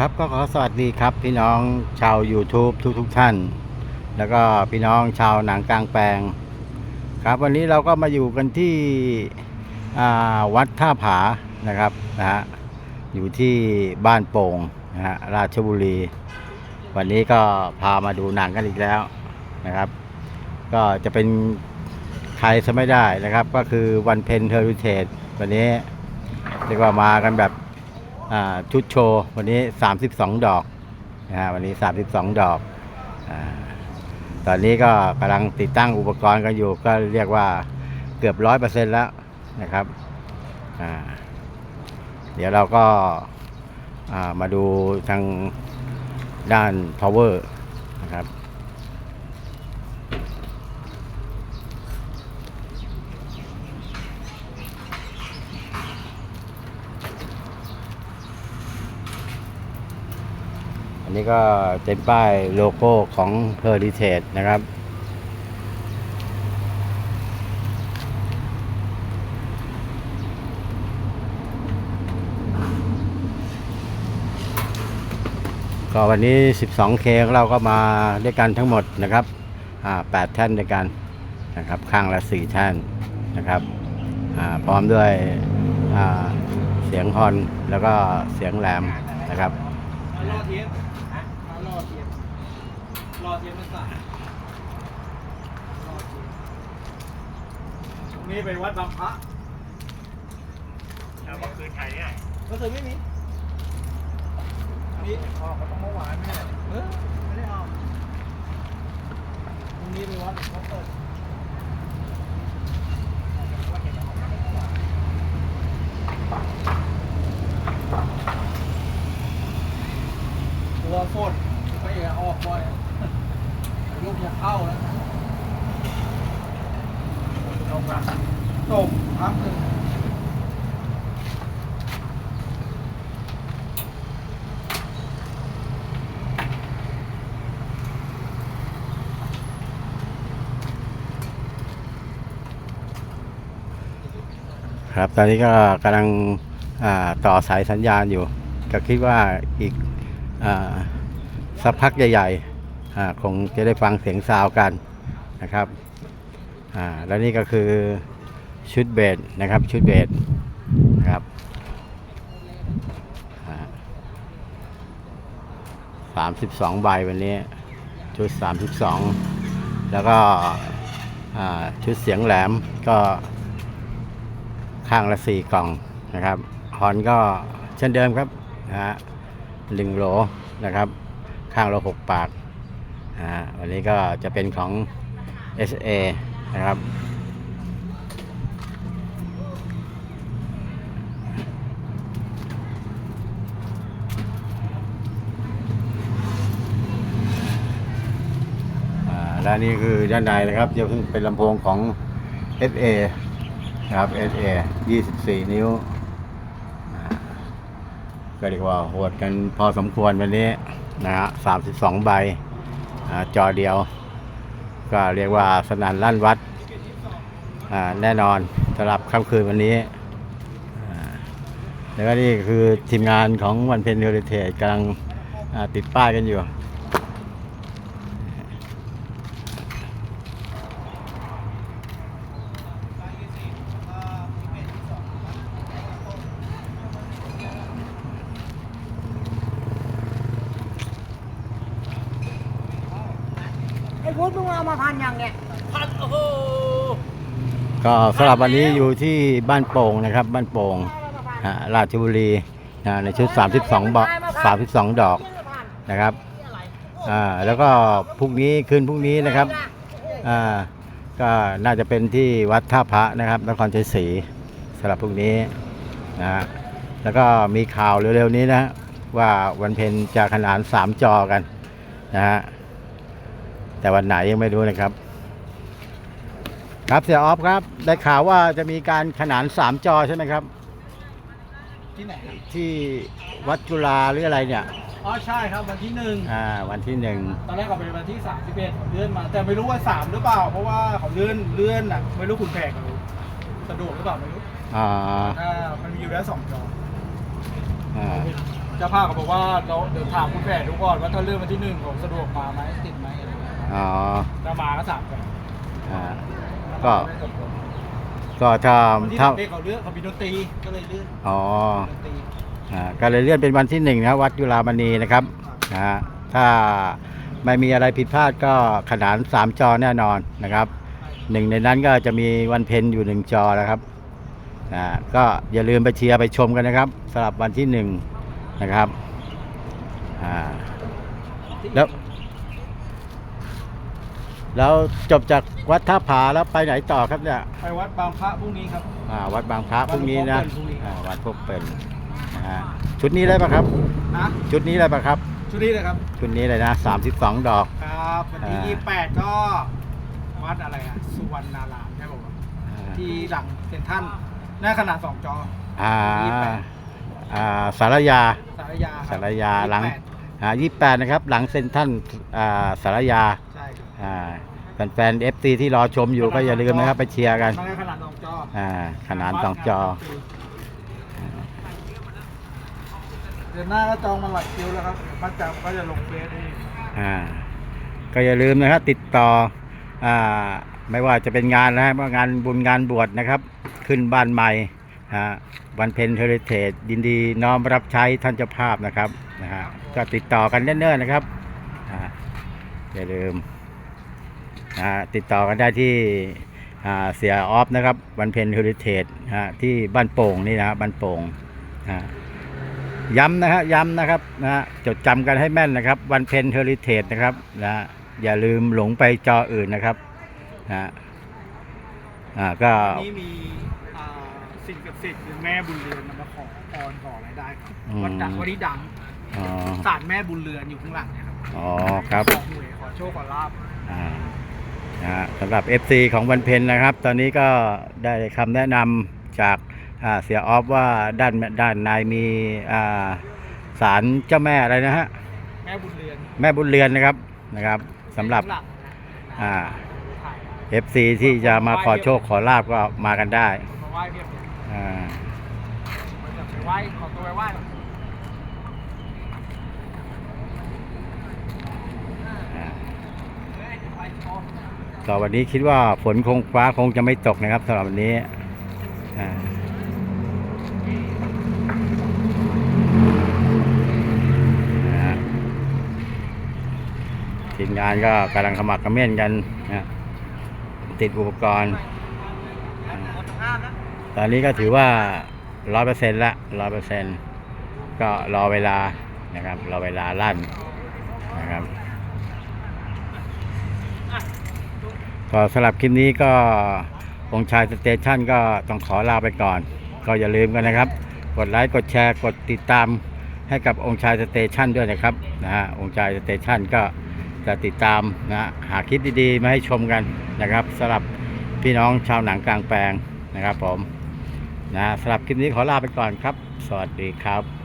ครับก็ขอสวัสดีครับ พี่น้องชาว YouTube ทุกทุกๆท่าน แล้วก็พี่น้องชาวหนังกลางแปลง ครับวันนี้เราก็มาอยู่กันที่วัดท่าผานะครับนะฮะอยู่ที่บ้านโป่งนะฮะราชบุรี วันนี้ก็พามาดูหนังกันอีกแล้วนะครับ ก็จะเป็นใครจะไม่ได้นะครับ ก็คือวันเพนเทอร์ i เท e วันนี้เรียกว่ามากันแบบ ชุดโชว์วันนี้ 32 ดอกนะฮะวันนี้ 32 ดอกอตอนนี้ก็กำลังติดตั้งอุปกรณ์กันอยู่ก็เรียกว่าเกือบร้อยเปอร์เซ็นต์แล้วนะครับเดี๋ยวเราก็ามาดูทางด้าน power นะครับ นนี้ก็เป็นป้ายโลโก้ของ Heritage นะครับ ก็วันนี้ 12K ของเราก็มาด้วยกันทั้งหมดนะครับ8แท่นด้วยกันนะครับ ข้างละ 4 แท่นนะครับ พร้อมด้วยเสียงฮอนแล้วก็เสียงแหลมนะครับม ตรงนี้เป็นวัดบางพระแล้วเมื่อคืนถ่ายเนี่ยก็คือไม่มีนี่ออกมาต้องเมื่อวานไม่ได้เออไม่ได้ออกตรงนี้เป็นวัดเขาเปิดตัวฝนไม่อยากออกบ่อยลูกจะเข้าแล้ว ลงละจมพักหนึ่งครับตอนนี้ก็กำลังต่อสายสัญญาณอยู่ ก็คิดว่าอีกอสักพักใหญ่ๆคงจะได้ฟังเสียงซาวกันนะครับ อ่าแล้วนี่ก็คือชุดเบสนะครับ ชุดเบสนะครับสามสิบสองใบวันนี้ ชุด32แล้วก็ชุดเสียงแหลมก็ข้างละสี่กล่องนะครับฮอนก็เช่นเดิมครับนะฮะหนึ่งโหลนะครับ ข้างละหกปากนะวันนี้ก็จะเป็นของ SA นะครับและนี่คือด้านในนะครับจะเป็นลำโพงของ SA นะครับ SA 24 นิ้วก็เรียกว่าโหดกันพอสมควรวันนี้นะฮะ32 ใบอจอเดียว ก็เรียกว่าสนั่นลั่นวัดแน่นอนสำหรับค่ำคืนวันนี้ แล้วก็นี่คือทีมงานของวันเพนเดอร์เทจกำลังติดป้ายกันอยู่ พุทธมึงเอามาพันยังเนี่ยพัดโอ้โหก็สำหรับวันนี้อยู่ที่บ้านโป่งนะครับ บ้านโป่งอ่าราชบุรีนะในชุด 32บะ32 ดอกนะครับอ่าแล้วก็พรุ่งนี้คืนพรุ่งนี้นะครับอ่าก็น่าจะเป็นที่วัดท่าพระนะครับนครชัยศรีสำหรับพรุ่งนี้นะฮะแล้วก็มีข่าวเร็วๆนี้นะฮะว่าวันเพ็ญจะขนานสามจอกันนะฮะ แต่วันไหนยังไม่รู้นะครับ ครับเสียออฟครับ ได้ข่าวว่าจะมีการขนานสามจอใช่ไหมครับ ที่ไหนครับที่วัดจุฬาหรืออะไรเนี่ย อ๋อใช่ครับวันที่หนึ่งอ่า วันที่หนึ่งตอนแรกก็เป็นวันที่สามสิบเอ็ดเลื่อนมา แต่ไม่รู้ว่าสามหรือเปล่า เพราะว่าเขาเลื่อนเลื่อนอะไม่รู้คุณแพงเขาสะดวกหรือเปล่าไม่รู้อ่าอ่ามันมีอยู่แล้วสองจออ่า เจ้าภาพก็บอกว่าเราเดี๋ยวถามคุณแผนดูก่อนว่าถ้าเลื่อนวันที่หนึ่งผมสะดวกมาไหมติดไหมอะไรเงี้ย อ๋อถ้ามาก็สามแผนอ่าก็ก็ถ้าวันที่ถ้าเด็กเขาเลือกเขามีดนตรีก็เลยเลื่อนอ๋อ ดนตรีอ่าก็เลยเลื่อนเป็นวันที่หนึ่งนะวัดจุฬามณีนะครับนะฮะถ้าไม่มีอะไรผิดพลาดก็ขนานสามจอแน่นอนนะครับหนึ่งในนั้นก็จะมีวันเพ็ญอยู่หนึ่งจอนะครับอ่าก็อย่าลืมไปเชียร์ไปชมกันนะครับสำหรับวันที่หนึ่งนะครับอ่าแล้ว แล้วจบจากวัดท่าผาแล้วไปไหนต่อครับเนี่ยไปวัดบางพระพรุ่งนี้ครับ อ่าวัดบางพระพรุ่งนี้นะวัดหลวงพ่อเปิ่นพรุ่งนี้ อ่าวัดพวกเป็นนะฮะชุดนี้ได้ปะครับ นะชุดนี้ได้ปะครับ ชุดนี้เลยครับ ชุดนี้เลยนะ32 ดอก ครับวันที่อ่า ยี่แปดก็วัดอะไรอะสุวรรณารามใช่ป่าวะที่หลังเซ็นทรัลหน้าขนาดสองจอ อ่ายี่แปด อ่าสารยา สารยาคบสารยาหลังยี่แปดอ่า28 นะครับ หลังเซ็นทรัลอ่าสารยาใช่ครับ อ่าแฟนๆ FC ที่รอชมอยู่ก็อย่าลืมนะครับ ไปเชียร์กันหน้าขนาดสองจออ่า ขนานสองจอ เดือนหน้าก็จองมาหลายคิวแล้วครับมัดจำก็จะลงเฟซนี่อ่า ก็อย่าลืมนะครับ ติดต่อ อ่า ไม่ว่าจะเป็นงานนะว่างานบุญงานบวชนะครับ ขึ้นบ้านใหม่อ่าวันเพ็ญเฮริเทจยินดีน้อมรับใช้ท่านเจ้าภาพนะครับนะฮะก็ติดต่อกันเนิ่นๆนะครับอ่าอย่าลืมอ่า ติดต่อกันได้ที่อ่าเสียออฟนะครับวันเพ็ญเฮริเทจที่บ้านโป่งนี่นะฮะบ้านโป่งอ่าย้ำนะฮะย้ำนะครับนะฮะจดจำกันให้แม่นนะครับวันเพนเฮอริเทจนะครับนะฮะอย่าลืมหลงไปจออื่นนะครับนะฮะอ่าก็วันนี้มีอ่าสิ่งศักดิ์สิทธิ์คือแม่บุญเรือนมาขอพรขออะไรได้ครับวัดดังวันนี้ดังอ๋อศาลแม่บุญเรือนอยู่ข้างหลังเนี่ยครับอ๋อครับขอหวยขอโชคขอลาบอ่า นะฮะสำหรับ FC ของวันเพนนะครับ ตอนนี้ก็ได้คำแนะนำจากอ่าเสียออฟว่าด้านด้านในมีอ่าศาลเจ้าแม่อะไรนะฮะแม่บุญเรือนแม่บุญเรือนนะครับนะครับสำหรับข้างลังนะอ่าถ่าย FC ที่จะมาขอโชคขอลาบก็มากันได้มาไหว้เพียบเลยอ่ามาจะไปไหว้ขอตัวไปไหว้ก่อน อ่า เฮ้ยไปขอ ต่อวันนี้คิดว่าฝนคงฟ้าคงจะไม่ตกนะครับสำหรับวันนี้ทีมงานก็กำลังขมักเขม้นกันนะติดอุปกรณ์ ตอนนี้ก็ถือว่าร้อยเปอร์เซ็นต์ละร้อยเปอร์เซ็นต์ก็รอเวลานะครับ รอเวลาลั่นนะครับ ก็สำหรับคลิปนี้ก็องชายสเตชันก็ต้องขอลาไปก่อน ก็อย่าลืมกันนะครับ กดไลค์กดแชร์กดติดตามให้กับองค์ชายสเตชันด้วยนะครับนะฮะองชายสเตชันก็จะติดตามนะฮะหาคลิปดีๆมาให้ชมกันนะครับสำหรับพี่น้องชาวหนังกลางแปลงนะครับผมนะสำหรับคลิปนี้ขอลาไปก่อนครับ สวัสดีครับ